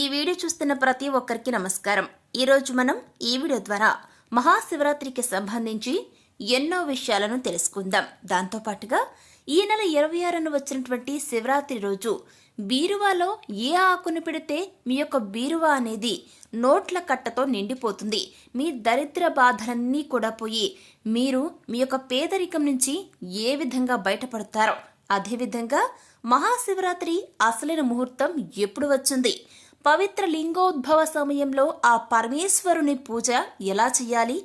ఈ వీడియో చూస్తున్న ప్రతి ఒక్కరికి నమస్కారం. ఈరోజు మనం ఈ వీడియో ద్వారా మహాశివరాత్రికి సంబంధించి ఎన్నో విషయాలను తెలుసుకుందాం. దాంతోపాటుగా ఈ నెల ఇరవై ఆరున వచ్చినటువంటి శివరాత్రి రోజు బీరువాలో ఏ ఆకును పెడితే మీ యొక్క బీరువా అనేది నోట్ల కట్టతో నిండిపోతుంది. మీ దరిద్ర బాధలన్నీ కూడా పోయి మీరు మీ యొక్క పేదరికం నుంచి ఏ విధంగా బయటపడతారో అదేవిధంగా మహాశివరాత్రి అసలైన ముహూర్తం ఎప్పుడు వచ్చింది? పవిత్ర లింగోద్భవ సమయంలో ఆ పరమేశ్వరుని పూజ ఎలా చేయాలి?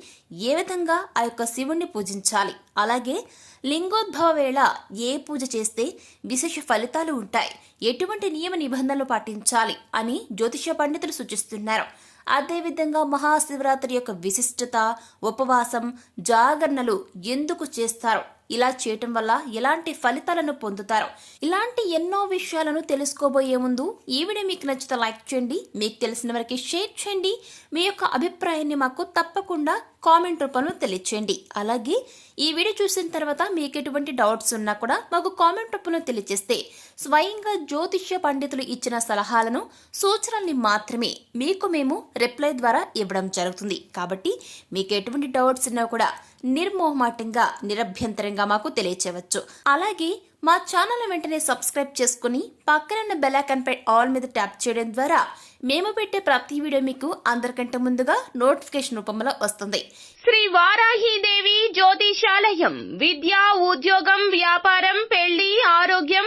ఏ విధంగా ఆ యొక్క శివుణ్ణి పూజించాలి? అలాగే లింగోద్భవ వేళ ఏ పూజ చేస్తే విశేష ఫలితాలు ఉంటాయి? ఎటువంటి నియమ నిబంధనలు పాటించాలి అని జ్యోతిష పండితులు సూచిస్తున్నారు. అదేవిధంగా మహాశివరాత్రి యొక్క విశిష్టత ఉపవాసం జాగరణలు ఎందుకు చేస్తారు? ఇలా చేయటం వల్ల ఎలాంటి ఫలితాలను పొందుతారు ఇలాంటి ఎన్నో విషయాలను తెలుసుకోబోయే ముందు ఈ వీడియో మీకు నచ్చితే లైక్ చేయండి మీకు తెలిసిన వారికి షేర్ చేయండి మీ యొక్క అభిప్రాయాన్ని మాకు తప్పకుండా కామెంట్ రూపంలో తెలియచేయండి. అలాగే ఈ వీడియో చూసిన తర్వాత మీకు ఎటువంటి డౌట్స్ ఉన్నా కూడా మాకు కామెంట్ రూపంలో తెలియజేస్తే స్వయంగా జ్యోతిష్య పండితులు ఇచ్చిన సలహాలను సూచనల్ని మాత్రమే మీకు మేము రిప్లై ద్వారా ఇవ్వడం జరుగుతుంది. కాబట్టి మీకు ఎటువంటి డౌట్స్ ఉన్నా కూడా నిర్మోహమాటంగా నిరభ్యంతరంగా మాకు తెలియచేయవచ్చు. అలాగే మా ఛానల్ వెంటనే సబ్స్క్రైబ్ చేసుకుని పక్కనున్న బెలాకన్ పై ఆల్ మీద ట్యాప్ చేయడం ద్వారా మేము పెట్టే ప్రతి వీడియో మీకు అందరికంటే ముందుగా నోటిఫికేషన్ రూపంలో వస్తుంది. శ్రీ వారాహీదేవి జ్యోతిషాలయం విద్య ఉద్యోగం వ్యాపారం పెళ్ళి ఆరోగ్యం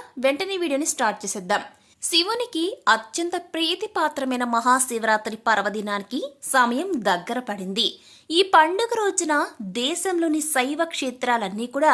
వెంటనే వీడియోని స్టార్ట్ చేసేద్దాం. శివునికి అత్యంత ప్రీతిపాత్రమైన మహాశివరాత్రి పర్వదినానికి సమయం దగ్గర పడింది. ఈ పండుగ రోజున దేశంలోని శైవ క్షేత్రాలన్నీ కూడా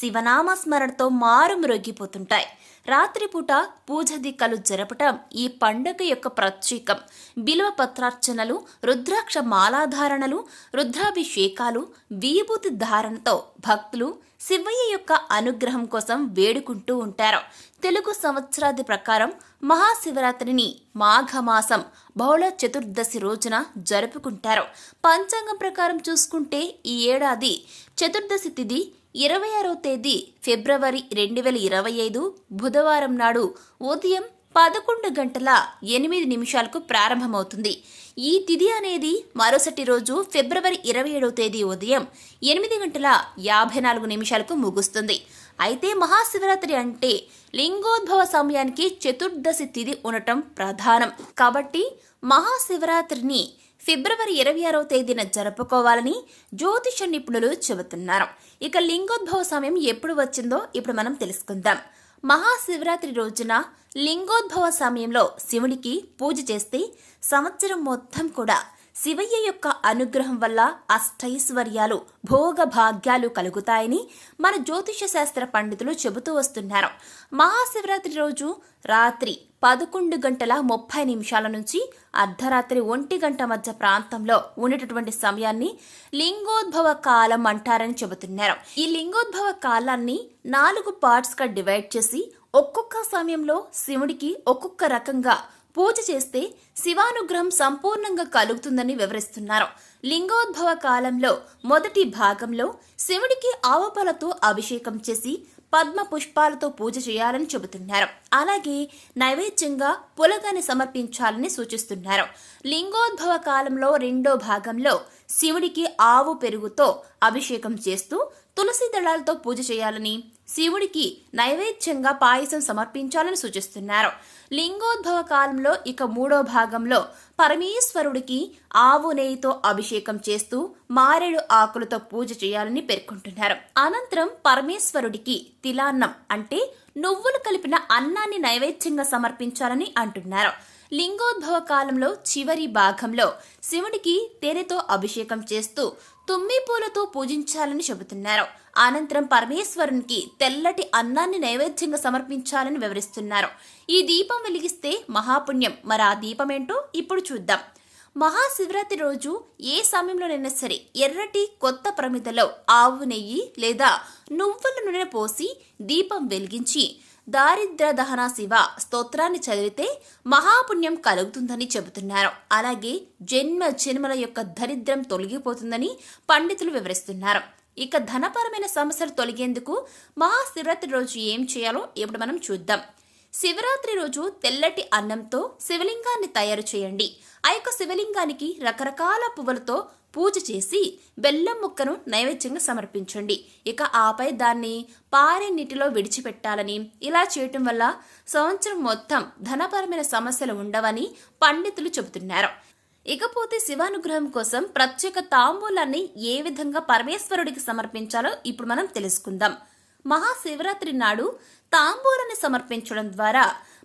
శివనామ స్మరణతో మారుమ్రొగ్గిపోతుంటాయి రాత్రిపూట పూజ దిక్కలు జరపటం ఈ పండుగ యొక్క ప్రత్యేకం. బిల్వ పత్రార్చనలు రుద్రాక్ష మాలాధారణలు రుద్రాభిషేకాలు విభూతి ధారణతో భక్తులు శివయ్య యొక్క అనుగ్రహం కోసం వేడుకుంటూ ఉంటారు. తెలుగు సంవత్సరాది ప్రకారం మహాశివరాత్రిని మాఘమాసం బహుళ చతుర్దశి రోజున జరుపుకుంటారు. పంచాంగం ప్రకారం చూసుకుంటే ఈ ఏడాది చతుర్దశి తిథి ఇరవై ఆరో తేదీ ఫిబ్రవరి రెండు వేల ఇరవై ఐదు బుధవారం నాడు ఉదయం పదకొండు గంటల ఎనిమిది నిమిషాలకు ప్రారంభమవుతుంది. ఈ తిథి అనేది మరుసటి రోజు ఫిబ్రవరి ఇరవై ఏడవ తేదీ ఉదయం ఎనిమిది గంటల యాభై నాలుగు నిమిషాలకు ముగుస్తుంది. అయితే మహాశివరాత్రి అంటే లింగోద్భవ సమయానికి చతుర్దశి తిథి ఉండటం ప్రధానం. కాబట్టి మహాశివరాత్రిని ఫిబ్రవరి ఇరవై ఆరవ తేదీన జరుపుకోవాలని జ్యోతిష నిపుణులు చెబుతున్నారు. ఇక లింగోద్భవ సమయం ఎప్పుడు వచ్చిందో ఇప్పుడు మనం తెలుసుకుందాం. మహాశివరాత్రి రోజున లింగోద్భవ సమయంలో శివునికి పూజ చేస్తే సంవత్సరం మొత్తం కూడా శివయ్య యొక్క అనుగ్రహం వల్ల అష్టైశ్వర్యాలు భోగ భాగ్యాలు కలుగుతాయని మన జ్యోతిష శాస్త్ర పండితులు చెబుతూ వస్తున్నారు. మహాశివరాత్రి రోజు రాత్రి పదకొండు గంటల ముప్పై నిమిషాల నుంచి అర్ధరాత్రి ఒంటి గంట మధ్య ప్రాంతంలో ఉండేటటువంటి సమయాన్ని లింగోద్భవ కాలం అంటారని చెబుతున్నారు. ఈ లింగోద్భవ కాలాన్ని నాలుగు పార్ట్స్గా డివైడ్ చేసి ఒక్కొక్క సమయంలో శివుడికి ఒక్కొక్క రకంగా పూజ చేస్తే శివానుగ్రహం సంపూర్ణంగా కలుగుతుందని వివరిస్తున్నారు. లింగోద్భవ కాలంలో మొదటి భాగంలో శివుడికి ఆవపాలతో అభిషేకం చేసి పద్మ పుష్పాలతో పూజ చేయాలని చెబుతున్నారు. అలాగే నైవేద్యంగా పులగాని సమర్పించాలని సూచిస్తున్నారు. లింగోద్భవ కాలంలో రెండో భాగంలో శివుడికి ఆవు పెరుగుతో అభిషేకం చేస్తూ తులసి దళాలతో పూజ చేయాలని శివుడికి నైవేద్యంగా పాయసం సమర్పించాలని సూచిస్తున్నారు. లింగోద్భవ కాలంలో ఇక మూడో భాగంలో పరమేశ్వరుడికి ఆవు నెయ్యితో అభిషేకం చేస్తూ మారేడు ఆకులతో పూజ చేయాలని పేర్కొంటున్నారు. అనంతరం పరమేశ్వరుడికి తిలాన్నం అంటే నువ్వులు కలిపిన అన్నాన్ని నైవేద్యంగా సమర్పించాలని అంటున్నారు. లింగోద్భవ కాలంలో చివరి భాగంలో శివుడికి తేనెతో అభిషేకం చేస్తూ తుమ్మి పూలతో పూజించాలని చెబుతున్నారు. అనంతరం పరమేశ్వరునికి తెల్లటి అన్నాన్ని నైవేద్యంగా సమర్పించాలని వివరిస్తున్నారు. ఈ దీపం వెలిగిస్తే మహాపుణ్యం. మరి ఆ దీపం ఏంటో ఇప్పుడు చూద్దాం. మహాశివరాత్రి రోజు ఏ సమయంలోనైనా సరే ఎర్రటి కొత్త ప్రమిదలో ఆవు నెయ్యి లేదా నువ్వుల నూనె పోసి దీపం వెలిగించి దారిద్ర దహన శివ స్తోత్రాన్ని చదివితే మహాపుణ్యం కలుగుతుందని చెబుతున్నారు. అలాగే జన్మ జన్మల యొక్క దరిద్రం తొలగిపోతుందని పండితులు వివరిస్తున్నారు. ఇక ధనపరమైన సమస్యలు తొలగేందుకు మహాశివరాత్రి రోజు ఏం చేయాలో ఇప్పుడు మనం చూద్దాం. శివరాత్రి రోజు తెల్లటి అన్నంతో శివలింగాన్ని తయారు చేయండి. ఆ యొక్క శివలింగానికి రకరకాల పువ్వులతో పూజ చేసి బెల్లం ముక్కను నైవేద్యంగా సమర్పించండి. ఇక ఆపై దాన్ని పారే నీటిలో విడిచిపెట్టాలని ఇలా చేయటం వల్ల సంవత్సరం మొత్తం ధనపరమైన సమస్యలు ఉండవని పండితులు చెబుతున్నారు. ఇకపోతే శివానుగ్రహం కోసం ప్రత్యేక తాంబూలాన్ని ఏ విధంగా పరమేశ్వరుడికి సమర్పించాలో ఇప్పుడు మనం తెలుసుకుందాం. మహాశివరాత్రి నాడు తాంబూలాన్ని సమర్పించడం ద్వారా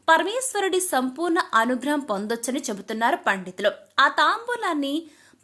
పరమేశ్వరుడి సంపూర్ణ అనుగ్రహం పొందొచ్చని చెబుతున్నారు పండితులు. ఆ తాంబూలాన్ని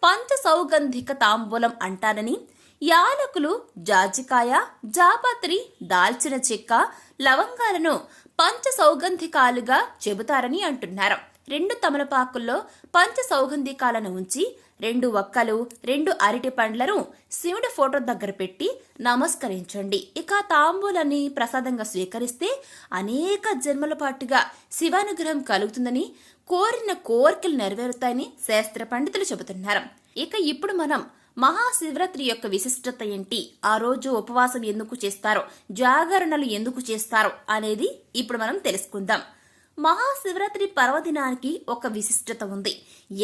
పంచ సౌగంధిక తాంబూలం అంటారని యాలకులు జాజికాయ జాపత్రి దాల్చిన చెక్క లవంగాలను పంచ సౌగంధికాలుగా చెబుతారని అంటున్నారు. రెండు తమలపాకుల్లో పంచ సౌగంధికాలను ఉంచి రెండు ఒక్కలు రెండు అరటి పండ్లను శివుడి ఫోటో దగ్గర పెట్టి నమస్కరించండి. ఇక తాంబూలని ప్రసాదంగా స్వీకరిస్తే అనేక జన్మల పాటుగా శివానుగ్రహం కలుగుతుందని కోరిన కోరికలు నెరవేరుతాయని శాస్త్ర పండితులు చెబుతున్నారు. ఇక ఇప్పుడు మనం మహాశివరాత్రి యొక్క విశిష్టత ఏంటి? ఆ రోజు ఉపవాసం ఎందుకు చేస్తారో జాగరణలు ఎందుకు చేస్తారో అనేది ఇప్పుడు మనం తెలుసుకుందాం. మహాశివరాత్రి పర్వదినానికి ఒక విశిష్టత ఉంది.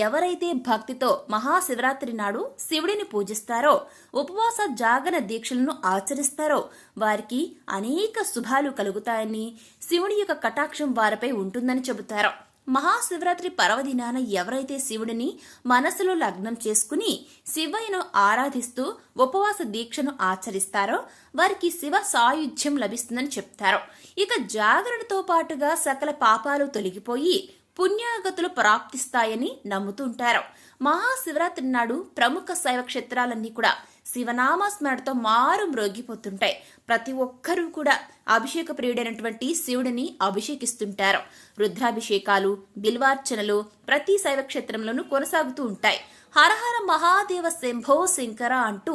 ఎవరైతే భక్తితో మహాశివరాత్రి నాడు శివుడిని పూజిస్తారో ఉపవాస జాగరణ దీక్షలను ఆచరిస్తారో వారికి అనేక శుభాలు కలుగుతాయని శివుడి యొక్క కటాక్షం వారిపై ఉంటుందని చెబుతారు. మహాశివరాత్రి పర్వదినాన ఎవరైతే శివుడిని మనసులో లగ్నం చేసుకుని శివయ్యను ఆరాధిస్తూ ఉపవాస దీక్షను ఆచరిస్తారో వారికి శివ సాయుధ్యం లభిస్తుందని చెప్తారు. ఇక జాగరణతో పాటుగా సకల పాపాలు తొలగిపోయి పుణ్యాగతులు ప్రాప్తిస్తాయని నమ్ముతుంటారు మహాశివరాత్రి నాడు ప్రముఖ శైవ క్షేత్రాలన్నీ కూడా శివనామస్మరణతో మారు మ్రోగిపోతుంటాయి. ప్రతి ఒక్కరూ కూడా అభిషేక ప్రియుడైనటువంటి శివుడిని అభిషేకిస్తుంటారు. రుద్రాభిషేకాలు బిల్వార్చనలు ప్రతి శైవ క్షేత్రంలోనూ కొనసాగుతూ ఉంటాయి. హరహర మహాదేవ శంభో శంకర అంటూ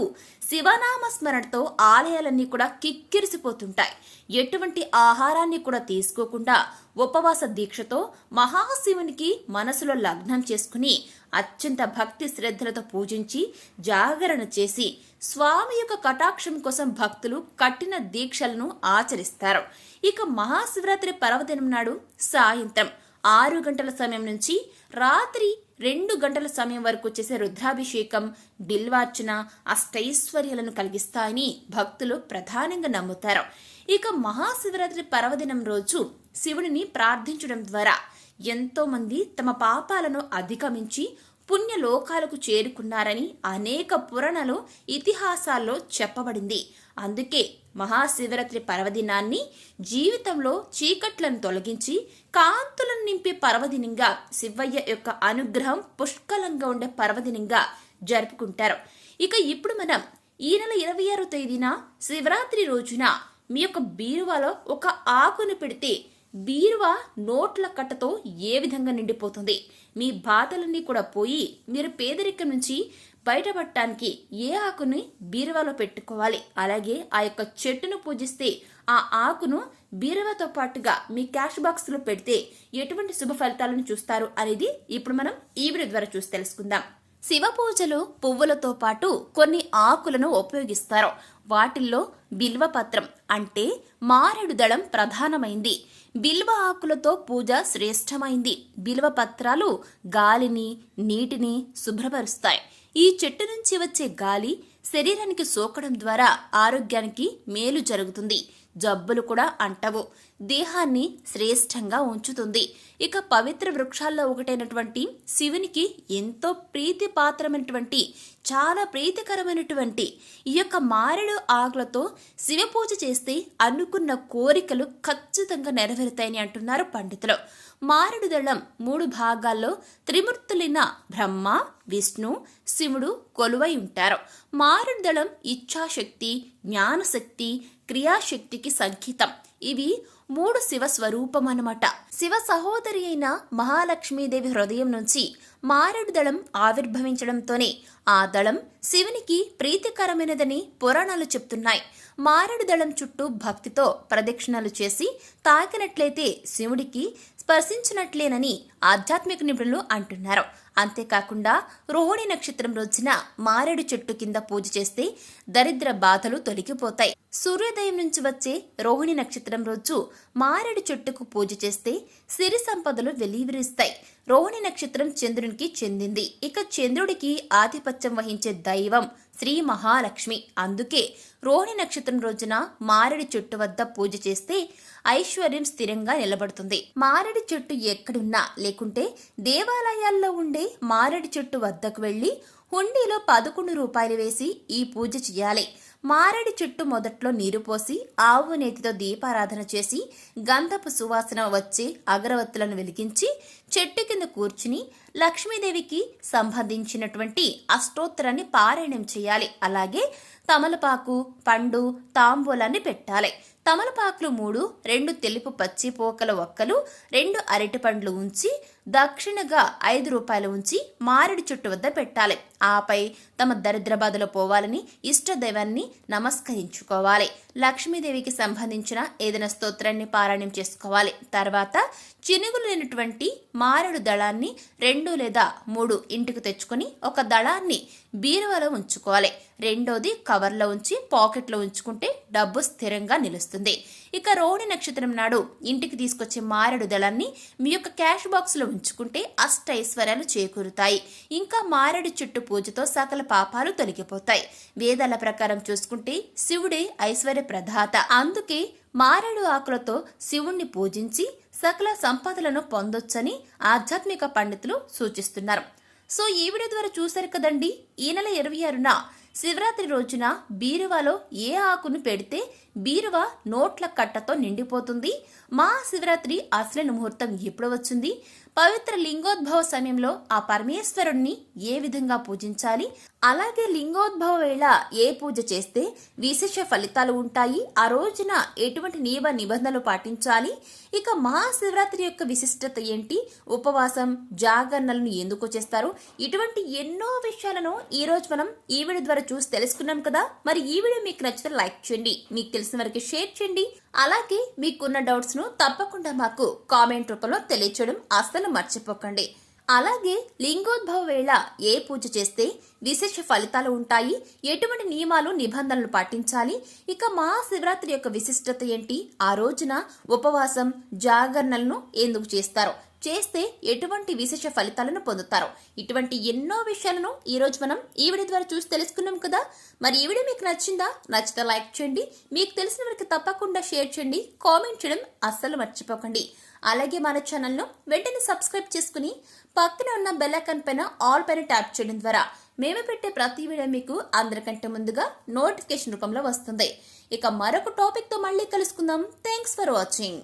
శివనామ స్మరణతో ఆలయాలన్నీ కూడా కిక్కిరిసిపోతుంటాయి. ఎటువంటి ఆహారాన్ని కూడా తీసుకోకుండా ఉపవాస దీక్షతో మహాశివునికి మనసులో లగ్నం చేసుకుని అత్యంత భక్తి శ్రద్ధలతో పూజించి జాగరణ చేసి స్వామి యొక్క కటాక్షం కోసం భక్తులు కట్టిన దీక్షలను ఆచరిస్తారు. ఇక మహాశివరాత్రి పర్వదినం నాడు సాయంత్రం ఆరు గంటల సమయం నుంచి రాత్రి రెండు గంటల సమయం వరకు చేసే రుద్రాభిషేకం బిల్వార్చన అష్టైశ్వర్యాలను కలిగిస్తాయని భక్తులు ప్రధానంగా నమ్ముతారు. ఇక మహాశివరాత్రి పర్వదినం రోజు శివుడిని ప్రార్థించడం ద్వారా ఎంతో మంది తమ పాపాలను అధిగమించి పుణ్యలోకాలకు చేరుకున్నారని అనేక పురాణాలు ఇతిహాసాల్లో చెప్పబడింది. అందుకే మహాశివరాత్రి పర్వదినాన్ని జీవితంలో చీకట్లను తొలగించి కాంతులను నింపే పర్వదినంగా శివయ్య యొక్క అనుగ్రహం పుష్కలంగా ఉండే పర్వదినంగా జరుపుకుంటారు. ఇక ఇప్పుడు మనం ఈ నెల ఇరవై ఆరో తేదీన శివరాత్రి రోజున మీ యొక్క బీరువాలో ఒక ఆకును పెడితే బీరువా నోట్ల కట్టతో ఏ విధంగా నిండిపోతుంది? మీ బాధలన్నీ కూడా పోయి మీరు పేదరికం నుంచి బయటపడటానికి ఏ ఆకుని బీరువాలో పెట్టుకోవాలి? అలాగే ఆ యొక్క చెట్టును పూజిస్తే ఆ ఆకును బీరువాతో పాటుగా మీ క్యాష్ బాక్స్లో పెడితే ఎటువంటి శుభ ఫలితాలను చూస్తారు అనేది ఇప్పుడు మనం ఈ వీడియో ద్వారా చూసి తెలుసుకుందాం. శివ పూజలో పువ్వులతో పాటు కొన్ని ఆకులను ఉపయోగిస్తారు. వాటిల్లో బిల్వపత్రం అంటే మారేడు దళం ప్రధానమైంది. బిల్వ ఆకులతో పూజ శ్రేష్టమైంది. బిల్వ పత్రాలు గాలిని నీటిని శుభ్రపరుస్తాయి. ఈ చెట్టు నుంచి వచ్చే గాలి శరీరానికి సోకడం ద్వారా ఆరోగ్యానికి మేలు జరుగుతుంది. జబ్బులు కూడా అంటవు. దేహాన్ని శ్రేష్టంగా ఉంచుతుంది. ఇక పవిత్ర వృక్షాల్లో ఒకటైనటువంటి శివునికి ఎంతో ప్రీతిపాత్రమైనటువంటి చాలా ప్రీతికరమైనటువంటి ఈ యొక్క మారేడు ఆకులతో శివ పూజ చేస్తే అనుకున్న కోరికలు ఖచ్చితంగా నెరవేరుతాయని అంటున్నారు పండితులు. మారెడు దళం మూడు భాగాల్లో త్రిమూర్తులైన బ్రహ్మ విష్ణు శివుడు కొలువై ఉంటారు. మారుదళం ఇచ్ఛాశక్తి జ్ఞానశక్తి క్రియాశక్తికి సంకేతం. ఇవి మూడు శివ స్వరూపం అన్నమాట శివ సహోదరి అయిన మహాలక్ష్మీదేవి హృదయం నుంచి మారేడు దళం ఆవిర్భవించడంతోనే ఆ దళం శివునికి ప్రీతికరమైనదని పురాణాలు చెప్తున్నాయి. మారేడు దళం చుట్టూ భక్తితో ప్రదక్షిణలు చేసి తాకినట్లయితే శివుడికి స్పర్శించినట్లేనని ఆధ్యాత్మిక నిపుణులు అంటున్నారు. అంతేకాకుండా రోహిణి నక్షత్రం రోజున మారేడు చెట్టు కింద పూజ చేస్తే దరిద్ర బాధలు తొలగిపోతాయి. సూర్యోదయం నుంచి వచ్చే రోహిణి నక్షత్రం రోజు మారేడు చెట్టుకు పూజ చేస్తే సిరి సంపదలు వెలివిరిస్తాయి రోహిణి నక్షత్రం చంద్రునికి చెందింది. ఇక చంద్రుడికి ఆధిపత్యం వహించే దైవం శ్రీ మహాలక్ష్మి. అందుకే రోహిణి నక్షత్రం రోజున మారడి చెట్టు వద్ద పూజ చేస్తే ఐశ్వర్యం స్థిరంగా నిలబడుతుంది. మారడి చెట్టు ఎక్కడున్నా లేకుంటే దేవాలయాల్లో ఉండే మారడి చెట్టు వద్దకు వెళ్ళి హుండీలో పదకొండు రూపాయలు వేసి ఈ పూజ చేయాలి. మారడి చెట్టు మొదట్లో నీరు పోసి ఆవు నేతితో దీపారాధన చేసి గంధపు సువాసన వచ్చే అగరవత్తులను వెలిగించి చెట్టు కింద కూర్చుని లక్ష్మీదేవికి సంబంధించినటువంటి అష్టోత్తరాన్ని పారాయణం చేయాలి. అలాగే తమలపాకు పండు తాంబూలాన్ని పెట్టాలి. తమలపాకులు మూడు రెండు తెలుపు పచ్చి పోకల ఒక్కలు రెండు అరటి పండ్లు ఉంచి దక్షిణగా ఐదు రూపాయలు ఉంచి మారేడు చెట్టు వద్ద పెట్టాలి. ఆపై తమ దరిద్రబాదులో పోవాలని ఇష్టదైవాన్ని నమస్కరించుకోవాలి. లక్ష్మీదేవికి సంబంధించిన ఏదైనా స్తోత్రాన్ని పారాయణం చేసుకోవాలి. తర్వాత చినుగులు లేనటువంటి మారేడు దళాన్ని రెండు లేదా మూడు ఇంటికి తెచ్చుకొని ఒక దళాన్ని బీరువాలో ఉంచుకోవాలి. రెండోది కవర్లో ఉంచి పాకెట్లో ఉంచుకుంటే డబ్బు స్థిరంగా నిలుస్తుంది. ఇక రోహిణి నక్షత్రం నాడు ఇంటికి తీసుకొచ్చే మారేడు దళాన్ని మీ యొక్క క్యాష్ బాక్స్లో ఉంచుకుంటే అష్ట ఐశ్వర్యాలు చేకూరుతాయి. ఇంకా మారేడు చుట్టూ పూజతో సకల పాపాలు తొలగిపోతాయి. వేదాల ప్రకారం చూసుకుంటే శివుడే ఐశ్వర్య ప్రధాత. అందుకే మారేడు ఆకులతో శివుణ్ణి పూజించి సకల సంపదలను పొందొచ్చని ఆధ్యాత్మిక పండితులు సూచిస్తున్నారు. సో ఈ వీడియో ద్వారా చూశారు కదండి? ఈ నెల ఇరవై ఆరున శివరాత్రి రోజున బీరువాలో ఏ ఆకును పెడితే బీరువా నోట్ల కట్టతో నిండిపోతుంది? మా శివరాత్రి అసలైన ముహూర్తం ఎప్పుడు వచ్చింది? పవిత్ర లింగోద్భవ సమయంలో ఆ పరమేశ్వరుణ్ణి ఏ విధంగా పూజించాలి? అలాగే లింగోద్భవ వేళ ఏ పూజ చేస్తే విశేష ఫలితాలు ఉంటాయి? ఆ రోజున ఎటువంటి నియమ నిబంధనలు పాటించాలి? ఇక మహాశివరాత్రి యొక్క విశిష్టత ఏంటి? ఉపవాసం జాగరణలను ఎందుకు చేస్తారు? ఇటువంటి ఎన్నో విషయాలను ఈ రోజు మనం ఈ వీడియో ద్వారా చూసి తెలుసుకున్నాం కదా? మరి ఈ వీడియో మీకు నచ్చితే లైక్ చేయండి మీకు తెలిసిన వరకు షేర్ చేయండి. అలాగే మీకున్న డౌట్స్ను తప్పకుండా మాకు కామెంట్ రూపంలో తెలియచేయడం అస్సలు మర్చిపోకండి. అలాగే లింగోద్భవ వేళ ఏ పూజ చేస్తే విశేష ఫలితాలు ఉంటాయి? ఎటువంటి నియమాలు నిబంధనలు పాటించాలి? ఇక మహాశివరాత్రి యొక్క విశిష్టత ఏంటి? ఆ రోజున ఉపవాసం జాగరణలను ఎందుకు చేస్తారు? చేస్తే ఎటువంటి విశేష ఫలితాలను పొందుతారు? ఇటువంటి ఎన్నో విషయాలను ఈ రోజు మనం ఈ వీడియో ద్వారా చూసి తెలుసుకున్నాం కదా? మరి ఈ వీడియో మీకు నచ్చిందా? నచ్చితే లైక్ చేయండి. మీకు తెలిసిన వారికి తప్పకుండా షేర్ చేయండి. కామెంట్ చేయడం అస్సలు మర్చిపోకండి. అలాగే మన ఛానల్ను వెంటనే సబ్స్క్రైబ్ చేసుకుని పక్కన ఉన్న బెల్లైకాన్ పైన ఆల్ పైన ట్యాప్ చేయడం ద్వారా మేము పెట్టే ప్రతి వీడియో మీకు అందరికంటే ముందుగా నోటిఫికేషన్ రూపంలో వస్తుంది. ఇక మరొక టాపిక్తో మళ్ళీ కలుసుకుందాం. Thanks for watching